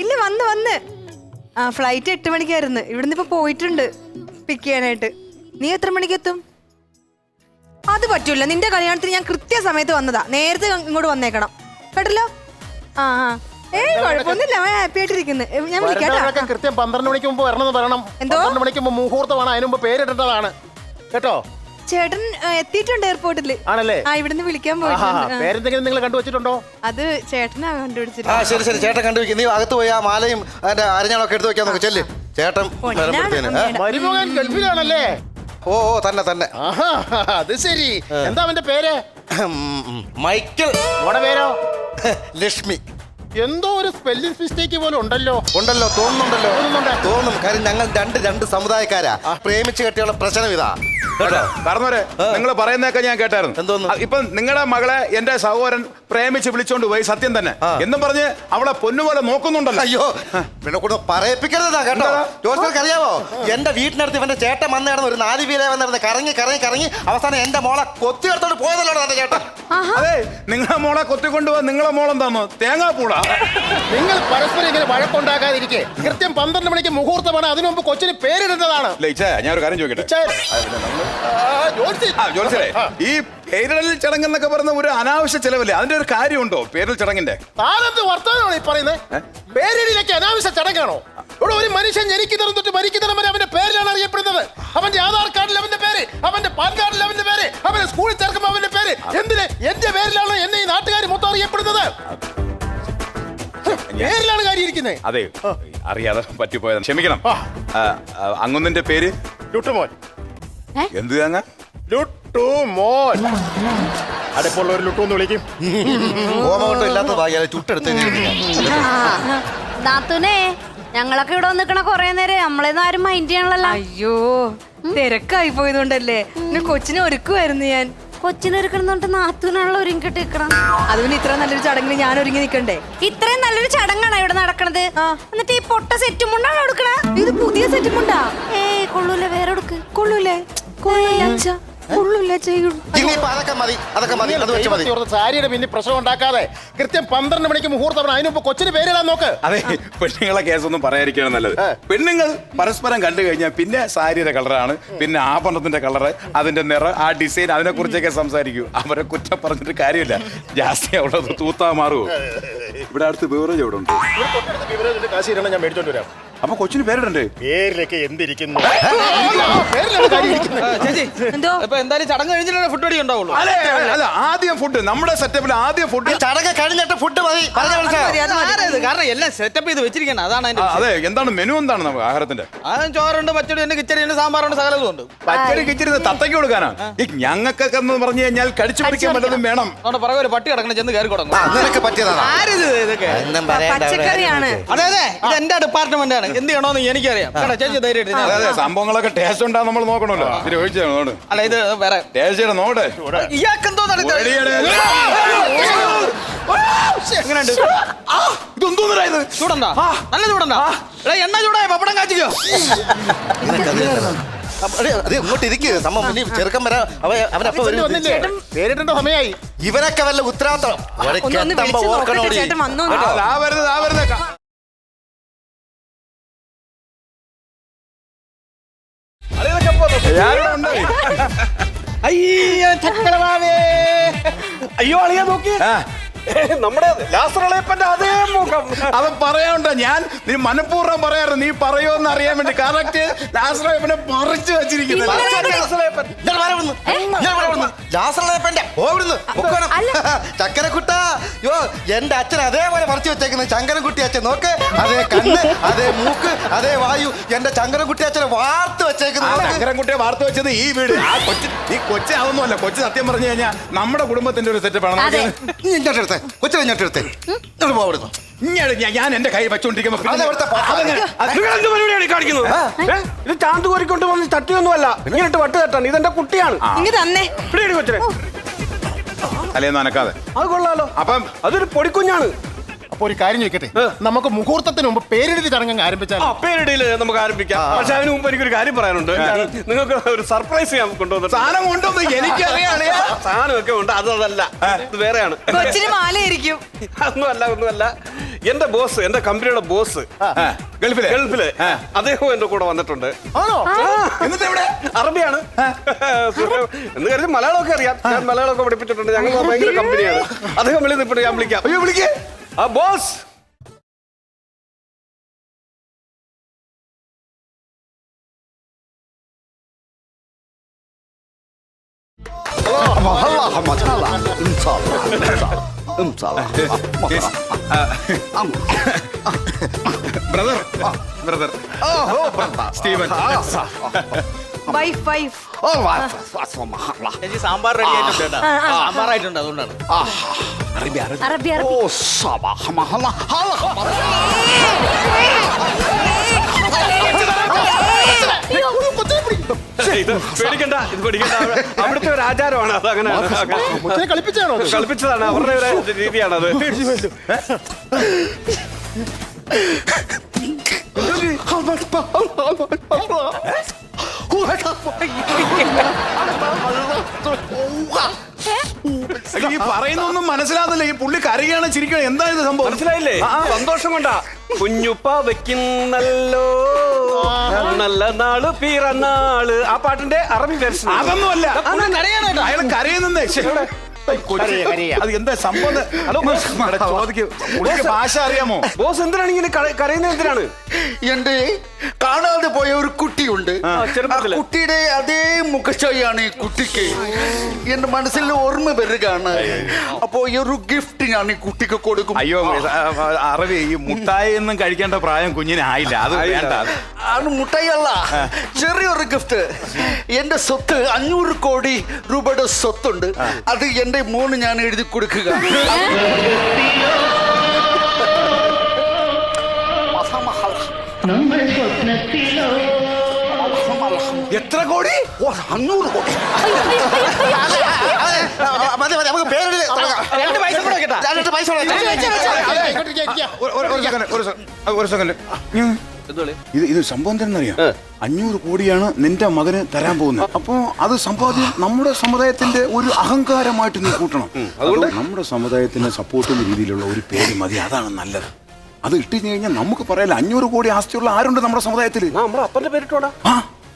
ഇല്ല വന്ന് വന്ന്. ആ ഫ്ലൈറ്റ് എട്ട് മണിക്കായിരുന്നു. ഇവിടുന്ന് ഇപ്പൊ പോയിട്ടുണ്ട് പിക്ക് ചെയ്യാനായിട്ട്. നീ എത്ര മണിക്ക് എത്തും അത് പറ്റൂല. നിന്റെ കല്യാണത്തിന് ഞാൻ കൃത്യസമയത്ത് വന്നതാ. നേരത്തെ ഇങ്ങോട്ട് വന്നേക്കണം. കേട്ടല്ലോ? ആ ആ. ഏയ് കുഴപ്പമൊന്നുമില്ല. അവൻ ഹാപ്പി ആയിട്ടിരിക്കുന്നു. ഞാൻ വിളിക്കാം കൃത്യം പന്ത്രണ്ട് മണിക്ക് മുമ്പ് വരണമെന്ന് പറയണം. എന്തോ? പന്ത്രണ്ട് മണിക്ക് മുമ്പ് മുഹൂർത്തമാണ്. അതിന് മുമ്പ് പേരിടേണ്ടതാണ്. കേട്ടോ? ചേട്ടൻ എത്തിയിട്ടുണ്ട് എയർപോർട്ടിൽ ആണല്ലേ? ആ ഇവിടുന്ന് വിളിക്കാൻ പോയിട്ടുണ്ട് ആ. പേരെന്തെങ്കിലും നിങ്ങൾ കണ്ടുവച്ചിട്ടുണ്ടോ? അത് ചേട്ടനാ ആ കണ്ടുപിടിച്ചിട്ട് ശരി ശരി. ചേട്ടൻ കണ്ടുവയ്ക്കും നീ അകത്ത് പോയി ആ മാലയും അതിന്റെ അരഞ്ഞാളൊക്കെ എടുത്ത് വെക്കാൻ നോക്ക്. ചെല്ല്. ചേട്ടൻ വരുമ്പോഴത്തേന് ഏ? മരുമകൻ ഗൾഫിലാണല്ലേ? ഓ ഓ തന്നെ തന്നെ. ആഹാ അത് ശരി. എന്താ അവന്റെ പേര്? ഉം, ഉം. മൈക്കിൾ മോടെ പേരോ? ലക്ഷ്മി. എന്തോ ഒരു സ്പെല്ലിംഗ് മിസ്റ്റേക്ക് പോലും ഉണ്ടല്ലോ. ഉണ്ടല്ലോ തോന്നുന്നുണ്ടല്ലോ. തോന്നുന്നുണ്ട്. തോന്നും. കാര്യം ഞങ്ങൾ രണ്ട് രണ്ട് സമുദായക്കാരാ. പ്രേമിച്ച് കെട്ടിയുള്ള പ്രശ്നം ഇതാ. കേട്ടോ? കാരണവരെ നിങ്ങൾ പറയുന്നതൊക്കെ ഞാൻ കേട്ടായിരുന്നു. എന്തോന്ന്? ആ, ഇപ്പൊ നിങ്ങളുടെ മകളെ എന്റെ സഹോദരൻ പ്രേമിച്ച് വിളിച്ചോണ്ട് പോയി സത്യം തന്നെ. ആ. എന്നും പറഞ്ഞ് അവളെ പൊന്നുപോലെ നോക്കുന്നുണ്ടല്ലോ. അയ്യോ പിന്നെ കൂടെ പറയിപ്പിക്കരുതാ കേട്ടോ. ജോസ്ഫർക്ക് അറിയാവോ? എന്റെ വീട്ടിനടുത്ത് ഇവന്റെ ചേട്ടൻ വന്ന് ഒരു നാല് വീലേ വന്നിരുന്ന് കറങ്ങി കറങ്ങി കറങ്ങി അവസാനം എന്റെ മോളെ കൊത്തി എടുത്തോണ്ട് പോയതല്ലോ എന്റെ ചേട്ടൻ അതെ നിങ്ങളെ മോളെ കൊത്തിക്കൊണ്ടുപോകാൻ നിങ്ങളെ മോളെന്താന്നോ? തേങ്ങാപ്പൂള നിങ്ങൾ പരസ്പരം ഇങ്ങനെ വഴക്കുണ്ടാക്കാതിരിക്കെ കൃത്യം പന്ത്രണ്ട് മണിക്ക് മുഹൂർത്തമാണ്. അതിനു മുമ്പ് കൊച്ചിന് ലയിച്ചേ ഞാൻ ഒരു കാര്യം ചോദിക്കട്ടെ? ചേ- ആ, ജോത്സ്യൻ. ആ ജോലിസേ ഈ പേരിടൽ ചടങ്ങ് എന്നൊക്കെ പറയുന്ന ഒരു അനാവശ്യ ചെലവല്ലേ? അതിന്റെ ഒരു കാര്യമുണ്ടോ പേരിടൽ ചടങ്ങിന്റെ? താനെന്ത് വർത്തമാനമാണ് ഈ പറയുന്നത് പേരിടിയിലേക്ക് അനാവശ്യ ചടങ്ങാണോ? ഇവിടെ ഒരു മനുഷ്യൻ ജനിക്കുന്നതും തൊട്ട് മരിക്കുന്നതും വരെ അവന്റെ പേരിലാണ് അറിയപ്പെടുന്നത്. അവന്റെ ആധാർ കാർഡിൽ അവന്റെ പേര് അവന്റെ പാൻ കാർഡിൽ അവന്റെ പേര് അവന്റെ സ്കൂളിൽ ചേർക്കുമ്പോൾ അവന്റെ പേര്. എന്തിന്? എന്റെ പേരിലാണ് എന്നെ ഈ നാട്ടുകാർ മൊത്തം അറിയപ്പെടുന്നത്. പേരിലാണ് കാര്യം ഇരിക്കുന്നത് അതെ അറിയാതെ പറ്റിപ്പോയതാണ് ക്ഷമിക്കണം. അങ്ങൊന്നിന്റെ പേര്? ലുട്ടുമോൻ. എന്ത് തേങ്ങ ലുട്ടുമോൻ. അടുപ്പുള്ള ഒരു ലുട്ടു എന്ന് വിളിക്കും. ഓമകട്ടം ഇല്ലാത്ത ഭാഗ്യം ചുട്ടെടുത്ത് നാത്തൂനെ ഞങ്ങളൊക്കെ ഇവിടെ നിൽക്കണ കൊറേ നേരം നമ്മളെന്ന് ആരും മൈൻഡ് ചെയ്യണല്ലോ അയ്യോ തിരക്കായി പോയതുകൊണ്ടല്ലേ? കൊച്ചിനെ ഒരുക്കുമായിരുന്നു ഞാൻ. കൊച്ചിനൊരുക്കണമെന്നിട്ട് നാത്തൂനുള്ള ഒരുങ്ങിട്ട് നിൽക്കണം അത് പിന്നെ ഇത്ര നല്ലൊരു ചടങ്ങിന് ഞാൻ ഒരുങ്ങി നിൽക്കണ്ടേ ഇത്രയും നല്ലൊരു ചടങ്ങാണ് ഇവിടെ നടക്കണത്. എന്നിട്ട് ഈ പൊട്ട സെറ്റും കൊണ്ടാണ് എടുക്കണേ? ഇത് പുതിയ സെറ്റപ്പുണ്ടാ ഏയ് കൊള്ളൂല വേറെ എടുക്ക്. കൊള്ളൂലേ കൊള്ളൂല അതൊക്കെ മതി അതൊക്കെ മതി അത് വെച്ച് മതി. സാരിയുടെ പിന്നെ പ്രശ്നം ഉണ്ടാക്കാതെ കൃത്യം പന്ത്രണ്ട് മണിക്ക് കൊച്ചിന് പേരിടാൻ നോക്ക്. അതെ പെണ്ണുങ്ങളെ കേസൊന്നും പറയാതിരിക്കുകയാണ് നല്ലത്. പെണ്ണുങ്ങൾ പരസ്പരം കണ്ടു കഴിഞ്ഞാൽ പിന്നെ സാരിയുടെ കളറാണ് പിന്നെ ആഭരണത്തിന്റെ കളറ് അതിന്റെ നിറം ആ ഡിസൈൻ അതിനെ കുറിച്ചൊക്കെ സംസാരിക്കൂ. അവരെ കുറ്റം പറഞ്ഞിട്ട് കാര്യമില്ല. ജാസ്തി അവിടെ തൂത്താ മാറുമോ ഇവിടെ അടുത്ത് ബീവറേജ് എവിടെ ഉണ്ട്? കാശ് ഇരണം ഞാൻ മേടിച്ചോണ്ട് വരാം. അപ്പൊ കൊച്ചിന് പേരിടണ്ടേ? പേരിലൊക്കെ എന്തിരിക്കുന്നു. ചേച്ചി. എന്തോ? ഇപ്പൊ എന്തായാലും ചടങ്ങ് കഴിഞ്ഞിട്ടേ ഫുഡ് അടി ഉണ്ടാവുള്ളൂ. അല്ല ആദ്യം ഫുഡ് നമ്മുടെ സെറ്റപ്പിൽ ആദ്യം ഫുഡ് ചടങ്ങ് കഴിഞ്ഞിട്ട് ഫുഡ് മതി. പറഞ്ഞ മനസ്സിലായോ കാരണം എല്ലാം സെറ്റപ്പ് ചെയ്ത് വെച്ചിരിക്കണം അതാണ് അതിന്റെ അതെ എന്താണ് മെനു എന്താണ് നമുക്ക് ആഹാരത്തിന്റെ? അതും ചോറുണ്ട് പച്ചടി ഉണ്ട് കിച്ചടി ഉണ്ട് സാമ്പാറുണ്ട് സകലതും ഉണ്ട്. പച്ചടി കിച്ചിരുന്ന് തത്തയ്ക്ക് കൊടുക്കാനാ? ഈ ഞങ്ങൾക്കൊക്കെ എന്ന് പറഞ്ഞു കഴിഞ്ഞാൽ കടിച്ചു പിടിക്കാൻ പറ്റതും വേണം. അതുകൊണ്ട് പുറകെ ഒരു പട്ടി കിടക്കണം ചെന്ന് കയറി കൊടുക്കണം. നിനക്ക് പറ്റിയതാ ആരിത് ഇതൊക്കെ. ഒന്നും പറയണ്ട അവിടെ. പച്ചക്കറിയാണ് അതെ അതെ ഇത് എന്റെ ഡിപ്പാർട്ട്മെന്റ് ആണ്. എന്ത് ചെയ്യണോന്ന് എനിക്കറിയാം കേട്ടോ ചേച്ചി ധൈര്യമായിട്ട് അതെ സംഭവങ്ങളൊക്കെ ടേസ്റ്റ് ഉണ്ടാ നമ്മൾ നോക്കണല്ലോ ഒഴിച്ചാ നോട് അല്ല ഇത് വേറെ ടേസ്റ്റ് നോട് ഇയാൾക്ക് എന്തോ എങ്ങനെയുണ്ട് ചൂടണ്ടാ നല്ല ചൂടണ്ടാ എടാ എണ്ണ ചൂടായ പപ്പടം കാച്ചിക്കോ നിനക്കത് അപ്പൊ അത് ഇങ്ങോട്ട് സംഭവം ഇനി ചെറുക്കൻ വരാ അവ അവനപ്പൊ ചേട്ടൻ വരും വന്നില്ലേ പേരിടേണ്ട സമയമായി ഇവരൊക്കെ വല്ല ഉത്തരവാദിത്തം ഒരു ഒന്ന് ഒന്ന് കെട്ടമ്പ നോക്കട്ടെ ഓർക്കണോടി ചേട്ടൻ വന്നോ ആ വരുന്നത് ആ വരുന്നത് അയ്യോ അളിയാ നോക്കി. നമ്മുടെ ലാസറളയപ്പന്റെ അതേ മുഖം. അത് പറയാനുണ്ടോ ഞാൻ നീ മനഃപൂർവം പറയാറ് നീ പറയുമെന്ന് അറിയാൻ വേണ്ടി കറക്റ്റ് ലാസറളയപ്പനെ പറിച്ചു വെച്ചിരിക്കുന്നത്. ലാസറിളയപ്പന്റെ ചക്കരക്കുട്ട. യോ എന്റെ അച്ഛൻ അതേപോലെ പറിച്ചു വെച്ചേക്കുന്നത് ചങ്കരൻകുട്ടി അച്ഛൻ നോക്ക്. അതേ കണ്ണ് അതേ മൂക്ക് അതേ വായു. എന്റെ ചങ്കരൻകുട്ടി അച്ഛനെ വാർത്ത് വെച്ചേക്കുന്നത്. ശങ്കരൻകുട്ടിയെ വാർത്ത വെച്ചത് ഈ വീട്. ആ കൊച്ചു ഈ കൊച്ചു അതൊന്നുമല്ല കൊച്ചു സത്യം പറഞ്ഞു കഴിഞ്ഞാൽ നമ്മുടെ കുടുംബത്തിന്റെ ഒരു സെറ്റപ്പാണ് അതെ. കൊച്ചു ഇങ്ങോട്ട് എടുത്തേ. കൊച്ചിനെ ഇങ്ങോട്ട് ഇങ്ങനെ ഞാൻ- ഞാൻ എന്റെ കൈ വെച്ചോണ്ടിരിക്കുമ്പോ പരിപാടിയാണ് കാണിക്കുന്നത്? ഇത് ചാന്ത് കോരിക്കൊണ്ട് വന്ന് തട്ടിയൊന്നുമല്ല ഇങ്ങനെ വട്ട് തട്ടാണ്. ഇതെന്റെ കുട്ടിയാണ്. ഇങ്ങനെ തന്നെ. കൊച്ചിനെ. തലേന്ന് അനക്കാതെ അത് കൊള്ളാലോ. അപ്പം അതൊരു പൊടിക്കുഞ്ഞാണ്. അപ്പൊ ഒരു കാര്യം ചോദിക്കട്ടെ? നമുക്ക് മുഹൂർത്തത്തിന് മുമ്പ് പേരെഴുതി ചടങ്ങ് ആരംഭിച്ചാൽ ആ പേരിടയിൽ നമുക്ക് ആരംഭിക്കാം. പക്ഷെ അതിന് മുമ്പ് എനിക്കൊരു കാര്യം പറയാനുണ്ട്. നിങ്ങൾക്ക് ഒരു സർപ്രൈസ് ഞാൻ കൊണ്ടുവന്നു സാധനം കൊണ്ടൊന്ന് എനിക്കറിയാണ് സാധനമൊക്കെ ഉണ്ട്. അത് അതല്ല. ഇത് വേറെയാണ്. കൊച്ചിന് മാലയായിരിക്കും. ഒന്നുമല്ല ഒന്നുമല്ല. എന്റെ ബോസ് എന്റെ കമ്പനിയുടെ ബോസ്. ഗൾഫിലെ. ഗൾഫിലെ. അദ്ദേഹവും എന്റെ കൂടെ വന്നിട്ടുണ്ട്. ആണോ? എന്നിട്ട് എവിടെ? അറബിയാണ്. എന്ന് കരുതി മലയാളമൊക്കെ അറിയാം. ഞാൻ മലയാളമൊക്കെ പഠിപ്പിച്ചിട്ടുണ്ട്. ഞങ്ങൾ ഭയങ്കര കമ്പനിയാണ്. അദ്ദേഹം വിളി നിൽപ്പുണ്ട് ഞാൻ വിളിക്കാം. അയ്യോ വിളിക്കേ. ആ boss. Brother. Brother. Steven. Wife wife. ചേച്ചി സാമ്പാർ റെഡി ആയിട്ടുണ്ട് കേട്ടോ. സാമ്പാർ ആയിട്ടുണ്ട് അതുകൊണ്ടാണ്. അറബി Oh, അറബി ഇത് പേടിക്കണ്ട ഇത് പേടിക്കണ്ട. അവിടെ- അവിടുത്തെ ഒരു ആചാരമാണ് അത് അങ്ങനെ. കളിപ്പിച്ചാണോ അത്? കളിപ്പിച്ചതാണ്. അവരുടെ ഒരു രീതിയാണത് ഈ പറയുന്നൊന്നും മനസ്സിലാകുന്നില്ല ഈ പുള്ളി കരയാണ് ചിരിക്കണം എന്താ ഇത് സംഭവം? മനസ്സിലായില്ലേ? സന്തോഷം കൊണ്ടാ. കുഞ്ഞുപ്പ വെക്കുന്നല്ലോ നല്ല നാൾ പിറന്നാൾ. ആ പാട്ടിന്റെ അറബി വെർഷൻ അതൊന്നുമല്ല. അയാൾ കരയുന്നേ അത് എന്താ സംഭവം? ഹലോ, ചോദിക്ക്. പുള്ളിക്ക് ഭാഷ അറിയാമോ? ബോസ് എന്തിനാണ് ഇങ്ങനെ കര- കരയുന്നത് എന്തിനാണ്? എന്റെ കാണാതെ പോയ ഒരു കുട്ടിയുണ്ട്. ആ, ചെറുപ്പത്തിൽ. കുട്ടിയുടെ അതേ മുഖച്ചയാണ് ഈ കുട്ടിക്ക്. എന്റെ മനസ്സിൽ ഓർമ്മ വരികയാണ്. അപ്പോ ഈ ഒരു ഗിഫ്റ്റ് ഞാൻ ഈ കുട്ടിക്ക് കൊടുക്കും. അയ്യോ ആ, ആ, അറബി ഈ മുട്ടായി ഒന്നും കഴിക്കേണ്ട പ്രായം കുഞ്ഞിന് ആയില്ല. അത് വേണ്ട. ആണ് മുട്ടയല്ല ചെറിയൊരു ഗിഫ്റ്റ്. എന്റെ സ്വത്ത് അഞ്ഞൂറ് കോടി രൂപയുടെ സ്വത്തുണ്ട്. അത് എന്റെ മോന് ഞാൻ എഴുതി കൊടുക്കുക എത്ര കോടി ഓ, അഞ്ഞൂറ് കോടി മതി മതി നമുക്ക് പേര്. രണ്ട് പൈസ കൂടെ വെക്കട്ടാ രണ്ട് പൈസ ഒരു സെക്കൻഡ് ഒരു സെക്കൻഡ് ഇത് ഇത് സംഭവം എന്തെന്നറിയാം അഞ്ഞൂറ് കോടിയാണ് നിന്റെ മകന് തരാൻ പോകുന്നത്. അപ്പോ അത് സമ്പാദ്യം നമ്മുടെ സമുദായത്തിന്റെ ഒരു അഹങ്കാരമായിട്ട് നീ കൂട്ടണം. അതുകൊണ്ട്? നമ്മുടെ സമുദായത്തിനെ സപ്പോർട്ട് ചെയ്യുന്ന രീതിയിലുള്ള ഒരു പേര് മതി. അതാണ് നല്ലത്. അത് ഇട്ട് കഴിഞ്ഞാൽ നമുക്ക് പറയാലോ അഞ്ഞൂറ് കോടി ആസ്തിയുള്ള ആരുണ്ട് നമ്മുടെ സമുദായത്തിൽ നമ്മുടെ അപ്പന്റെ പേരിട്ടോടാ.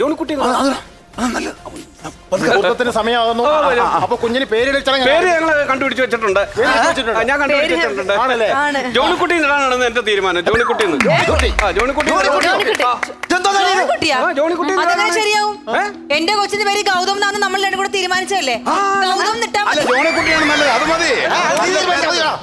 ജോണിക്കുട്ടി മുഹൂർത്തത്തിന് സമയമാകുന്നു. അപ്പൊ കുഞ്ഞിന് പേരിടൽ ചടങ്ങ് പേര് ഞങ്ങൾ കണ്ടുപിടിച്ച് വെച്ചിട്ടുണ്ട്. ആ, ഞാൻ കണ്ടുപിടിച്ച് വെച്ചിട്ടുണ്ട്. ആണല്ലേ? ആണ്. ജോണിക്കുട്ടി ഇടാനാണ് എന്റെ തീരുമാനം. ജോണിക്കുട്ടി ആ ജോണിക്കുട്ടി ജോണിക്കുട്ടി. ആ, ജോണിക്കുട്ടിയാ? ആ, ജോണിക്കുട്ടി അതെങ്ങനെ? ശരിയാവും? ഏ? എന്റെ കൊച്ചിന്റെ പേര് ഗൗതം എന്നാണ് നമ്മൾ രണ്ടും കൂടെ തീരുമാനിച്ചല്ലേ ഗൗതം നിട്ടാ അല്ല മതി. ജോണിക്കുട്ടിയാണ് നല്ലത്. അത് മതി.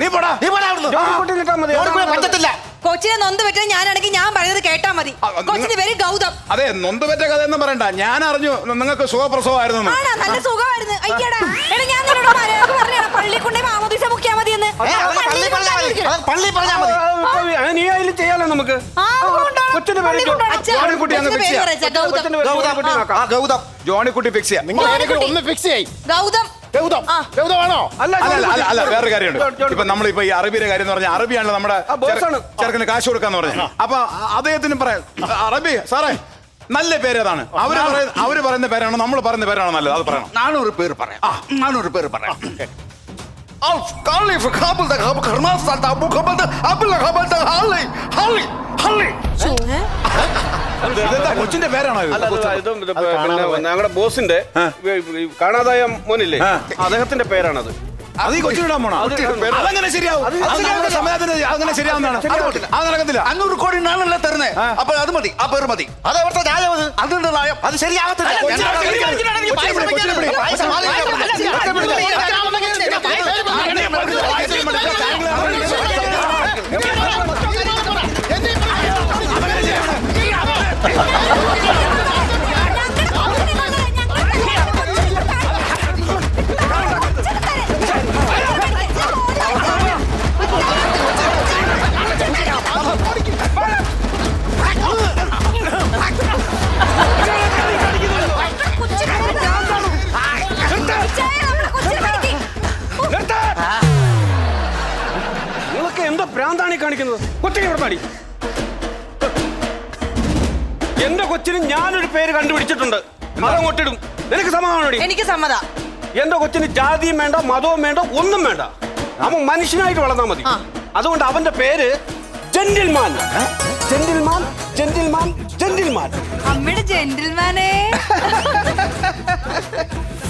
നീ പോടാ. നീ പോടാ അവിടുന്ന്. ജോണിക്കുട്ടി ഇട്ടാ മതി. ജോണിക്കുട്ടിയെ പറ്റത്തില്ല. കൊച്ചിനെ നൊന്ത് പറ്റാൻ ഞാനാണെങ്കിൽ ഞാൻ പറയുന്നത് കേട്ടാ മതി. ആ, വെരി കൊച്ചിന്റെ പേര് ഗൗതം. അതെ നൊന്ത് പറ്റ കഥ എന്ന് പറയണ്ട. ഞാൻ അറിഞ്ഞു നിങ്ങൾക്ക് സുഖപ്രസവമായിരുന്നു ആണോ? നല്ല സുഖമായിരുന്നു. അയ്യടാ. എടാ ഞാൻ നിന്നോട് മര്യാദയ്ക്ക് പറഞ്ഞാ പള്ളി കൊണ്ടേ മാമോദീസ മുക്കിയാ മതി എന്ന് ഏ, അത് പള്ളി പറഞ്ഞാൽ മതി. അത് പള്ളി പറഞ്ഞാൽ മതി. ആ, നീ അതിൽ ചെയ്യാലോ നമുക്ക്? ആ, കൊണ്ടുപോണം. കൊച്ചിന്റെ പേര് പള്ളി കൊണ്ടുപോണം. അച്ഛാ, ജോണിക്കുട്ടി അങ്ങ് കൊച്ചിന്റെ fix പേര് ചെയ്യാം. ഗൗതം കൊച്ചിന്റെ പേര് ഗൗതം ജോണിക്കുട്ടി ആ ഗൗതം. ജോണിക്കുട്ടി ഫിക്സ് ചെയ്യാം. നിങ്ങൾ ഏതെങ്കിലും ഒന്ന് ഫിക്സ് ഗൗതം. ഗൗതം ആ. ഗൗതമാണോ അല്ല അല്ല അല്ല അല്ല അല്ല ജോണിക്കുട്ടി. വേറെ കാര്യമുണ്ട്. ഇപ്പൊ നമ്മളിപ്പോ ഈ അറബിയുടെ കാര്യം എന്ന് പറഞ്ഞാൽ അറബിയാണല്ലോ നമ്മുടെ ചെറുക്കന് കാശ് കൊടുക്കാന്ന് പറഞ്ഞു അപ്പൊ അദ്ദേഹത്തിന് പറയാം അറബി സാറേ നല്ല പേരേതാണ് ഏതാണ്? അവർ പറയുന്ന അവർ പറയുന്ന പേരാണോ? നമ്മൾ പറയുന്ന പേരാണോ നല്ലത്? അത് പറയണം. നാനൂറ് പേര് പറയാം. നാനൂറ് പേര് പറയാം. Auf കൊച്ചിന്റെ പേരാണോ ഇത്? അല്ല, ഇതും ഇത് പിന്നെ ഞങ്ങളുടെ ബോസിന്റെ ഈ കാണാതായ മോനില്ലേ. അദ്ദേഹത്തിന്റെ പേരാണത്. അത് ഈ പോണോ? അത് അതങ്ങനെ ശരിയാവും. അത് നമ്മുടെ സമുദായത്തിന് അങ്ങനെ ശരിയാവുന്നതാണ്. ശരിയാവത്തില്ല. അത് നടക്കത്തില്ല. അഞ്ഞൂറ് കോടി നാണല്ലേ തരുന്നേ? അപ്പൊ അത് മതി. ആ പേര് മതി. അത് അവിടുത്തെ ന്യായം അത്. അതിന്റെ ന്യായം. അത് ശരിയാകത്തില്ല കൊച്ചിനെ ഞാൻ- വിളി, കൊച്ചിനെ വിളി, കൊച്ചിനെ വിളി, കൊച്ചിനെ വിളി. പൈസ വാങ്ങിക്കാൻ പറ്റില്ല. നിങ്ങളൊക്കെ എന്താ ഈ കാണിക്കുന്നത്? കൊച്ചിനെ ഇവിടെ പാടി. എന്റെ കൊച്ചിന് ഞാനൊരു പേര് കണ്ടുപിടിച്ചിട്ടുണ്ട്. അതങ്ങോട്ടിടും. നിനക്ക് സമാധാനോടി എനിക്ക് സമ്മത. എന്റെ കൊച്ചിന് ജാതിയും വേണ്ട മതവും വേണ്ട ഒന്നും വേണ്ട. അവൻ മനുഷ്യനായിട്ട് വളർന്നാൽ മതി. അതുകൊണ്ട് അവന്റെ പേര് ജെന്റിൽമാൻ. Gentleman gentleman gentleman. അമ്മയുടെ ജെന്റിൽമാനേ.